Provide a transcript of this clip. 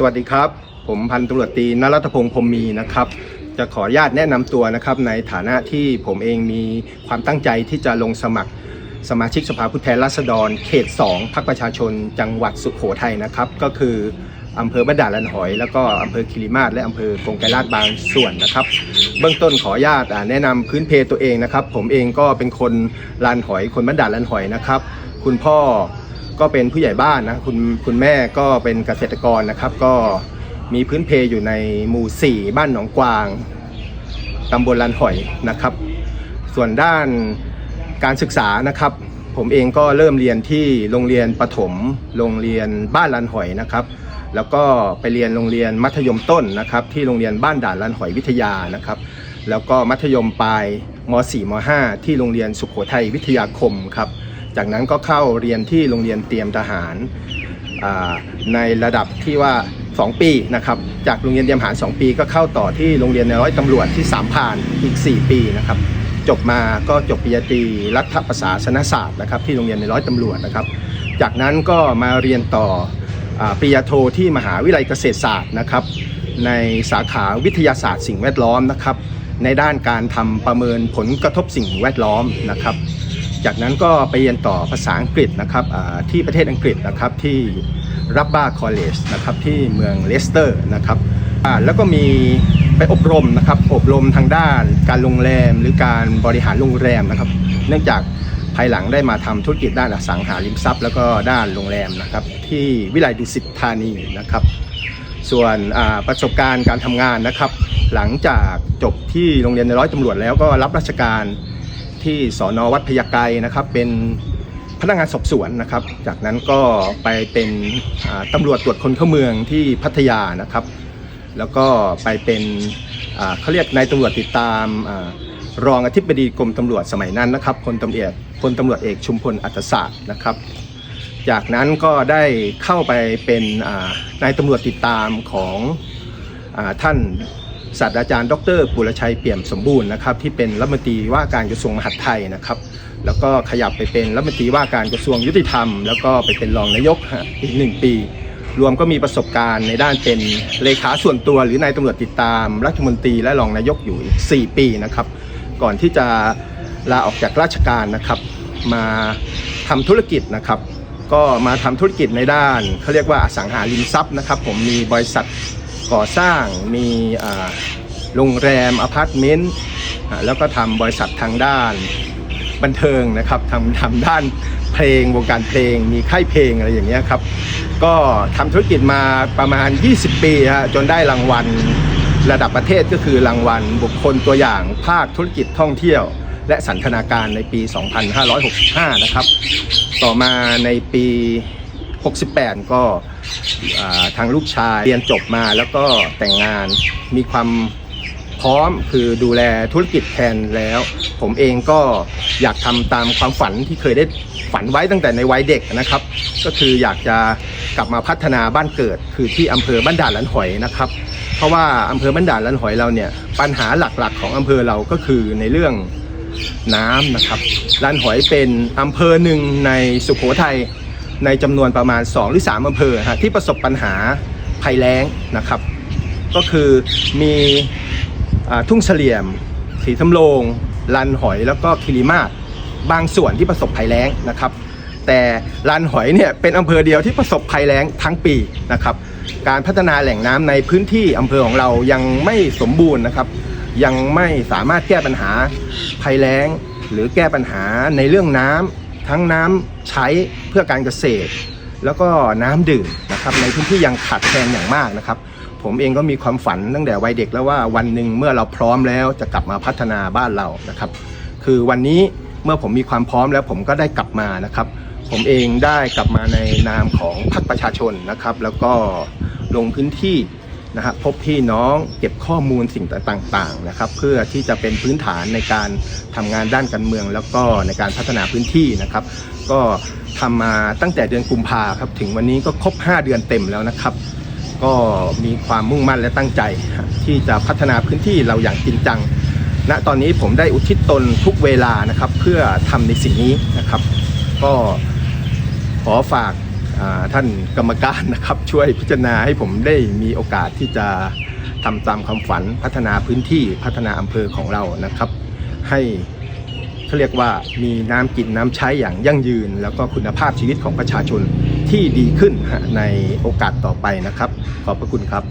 สวัสดีครับ ผมพันตำรวจตีนรัตพงศ์พรมมีนะครับ จะขออนุญาตแนะนำตัวนะครับ ในฐานะที่ผมเองมีความตั้งใจที่จะลงสมัครสมาชิกสภาผู้แทนราษฎร เขต 2พรรคประชาชน จังหวัดสุขโขทัยนะครับ ก็คืออำเภอบ้านด่านลันหอย แล้วก็อำเภอคิริมาศและอำเภอกงไกรลาดบางส่วนนะครับ เบื้องต้นขออนุญาตแนะนำพื้นเพตัวเองนะครับ ผมเองก็เป็นคนลานหอยคนบ้านด่านลันหอยนะครับ คุณพ่อ ก็เป็นผู้ใหญ่บ้านนะคุณคุณแม่ก็เป็นเกษตรกรนะครับ ก็มีพื้นเพอยู่ในหมู่ 4 บ้านหนองกวางตำบลลันหอยนะครับ ส่วนด้านการศึกษานะครับ ผมเองก็เริ่มเรียนที่โรงเรียนประถม โรงเรียนบ้านลันหอยนะครับ แล้วก็ไปเรียนโรงเรียนมัธยมต้นนะครับ ที่โรงเรียนบ้านด่านลันหอยวิทยานะครับ แล้วก็มัธยมปลายม .4 ม .5 ที่โรงเรียนสุขโขทัยวิทยาคมครับ จากนั้นก็เข้าเรียนที่โรงเรียนเตรียมทหารในระดับที่ว่า 2 ปีนะครับจากโรงเรียนเตรียมทหาร 2 ปี ก็เข้าต่อที่โรงเรียนในร้อยตำรวจที่สามพานอีก 4 ปีนะครับจบมาก็จบปริญญาตรีรัฐประศาสนศาสตร์นะครับที่โรงเรียนในร้อยตำรวจนะครับ จากนั้นก็มาเรียนต่ออปริญญาโทที่มหาวิทยาลัยเกษตรศาสตร์นะครับ ในสาขาวิทยาศาสตร์สิ่งแวดล้อมนะครับ ในด้านการทำประเมินผลกระทบสิ่งแวดล้อมนะครับ จากนั้นก็ไปเรียนต่อภาษาอังกฤษนะครับที่ประเทศอังกฤษนะครับที่รับบ้าคอลเลจนะครับที่เมืองเลสเตอร์นะครับแล้วก็มีไปอบรมนะครับอบรมทางด้านการโรงแรมหรือการบริหารโรงแรมนะครับ เนื่องจากภายหลังได้มาทำธุรกิจด้านอสังหาริมทรัพย์ แล้วก็ด้านโรงแรมนะครับที่วิไลดุสิตธานีนะครับ ส่วนประสบการณ์การทำงานนะครับ หลังจากจบที่โรงเรียนในร้อยตำรวจแล้วก็รับราชการ ที่สอนอวัดพญาไกรนะครับ เป็นพนักงานสอบสวนนะครับ จากนั้นก็ไปเป็นตำรวจตรวจคนเข้าเมืองที่พัทยานะครับ แล้วก็ไปเป็นเขาเรียกนายตำรวจติดตามอรองอธิบดีกรมตำรวจสมัยนั้นนะครับพลตำรวจพลตำรวจเอกชุมพลอัตศาสตร์นะครับ จากนั้นก็ได้เข้าไปเป็นนายตำรวจติดตามของอท่าน ศาสตราจารย์ดรปุรชัยเปี่ยมสมบูรณ์นะครับที่เป็นรัฐมนตรีว่าการกระทรวงมหาดไทยนะครับแล้วก็ขยับไปเป็นรัฐมนตรีว่าการกระทรวงยุติธรรม แล้วก็ไปเป็นรองนายกอีกหนึ่งปี รวมก็มีประสบการณ์ในด้านเป็นเลขาส่วนตัวหรือนายตำรวจติดตาม รัฐมนตรีและรองนายกอยู่อีก 4 ปีนะครับ ก่อนที่จะลาออกจากราชการนะครับมาทำธุรกิจนะครับ ก็มาทำธุรกิจในด้านเขาเรียกว่าอสังหาริมทรัพย์นะครับ ผมมีบริษัท ก่อสร้างมีโรงแรมอพาร์ตเมนต์แล้วก็ทำบริษัททางด้านบันเทิงนะครับทำทำด้านเพลงวงการเพลง มีค่ายเพลงอะไรอย่างเงี้ยครับ ก็ทำธุรกิจมาประมาณ 20 ปีฮะจนได้รางวัลระดับประเทศก็คือรางวัลบุคคลตัวอย่างภาคธุรกิจท่องเที่ยว และสันทนาการในปี 2565 นะครับ ต่อมาในปี 68 ก็ทางลูกชายเรียนจบมาแล้วก็แต่งงานมีความพร้อมคือดูแลธุรกิจแทนแล้ว ผมเองก็อยากทำตามความฝันที่เคยได้ฝันไว้ตั้งแต่ในวัยเด็กนะครับ ก็คืออยากจะกลับมาพัฒนาบ้านเกิด คือที่อำเภอบ้านด่านลันหอยนะครับ เพราะว่าอำเภอบ้านด่านลันหอยเราเนี่ยปัญหาหลักๆ ของอำเภอเราก็คือในเรื่องน้ำนะครับลานหอยเป็นอำเภอหนึ่งในสุโขทัย ในจำนวนประมาณ 2 หรือ 3อำเภอฮะที่ประสบปัญหาภัยแล้งนะครับ ก็คือมีอทุ่งเฉลี่ยม สีทำโรงลันหอยแล้วก็คิริมาศบางส่วนที่ประสบภัยแล้งนะครับ แต่ลันหอยเนี่ยเป็นอำเภอเดียวที่ประสบภัยแล้งทั้งปีนะครับ การพัฒนาแหล่งน้ำในพื้นที่อำเภอของเรายังไม่สมบูรณ์นะครับ ยังไม่สามารถแก้ปัญหาภัยแล้ง หรือแก้ปัญหาในเรื่องน้ำ ทั้งน้ำใช้เพื่อการเกษตร แล้วก็น้ำดื่มนะครับในพื้นที่ยังขาดแคลนอย่างมากนะครับผมเองก็มีความฝันตั้งแต่วัยเด็กแล้วว่าวันหนึ่งเมื่อเราพร้อมแล้วจะกลับมาพัฒนาบ้านเรานะครับ คือวันนี้เมื่อผมมีความพร้อมแล้วผมก็ได้กลับมานะครับ ผมเองได้กลับมาในนามของพรรคประชาชนนะครับ แล้วก็ลงพื้นที่ นะฮะพบพี่น้องเก็บข้อมูลสิ่งต่างๆนะครับเพื่อที่จะเป็นพื้นฐานในการทำงานด้านการเมือง แล้วก็ในการพัฒนาพื้นที่นะครับ ก็ทำมาตั้งแต่เดือนกุมภาครับถึงวันนี้ก็ครบ 5 เดือนเต็มแล้วนะครับ ก็มีความมุ่งมั่นและตั้งใจ ที่จะพัฒนาพื้นที่เราอย่างจริงจังณตอนนี้ผมได้อุทิศตนทุกเวลานะครับ เพื่อทำในสิ่งนี้นะครับ ก็ขอฝาก ท่านกรรมการนะครับ ช่วยพิจารณาให้ผมได้มีโอกาสที่จะทำตามความฝันพัฒนาพื้นที่พัฒนาอำเภอของเรานะครับ ให้เขาเรียกว่ามีน้ำกินน้ำใช้อย่างยั่งยืน แล้วก็คุณภาพชีวิตของประชาชนที่ดีขึ้นในโอกาสต่อไปนะครับ ขอบพระคุณครับ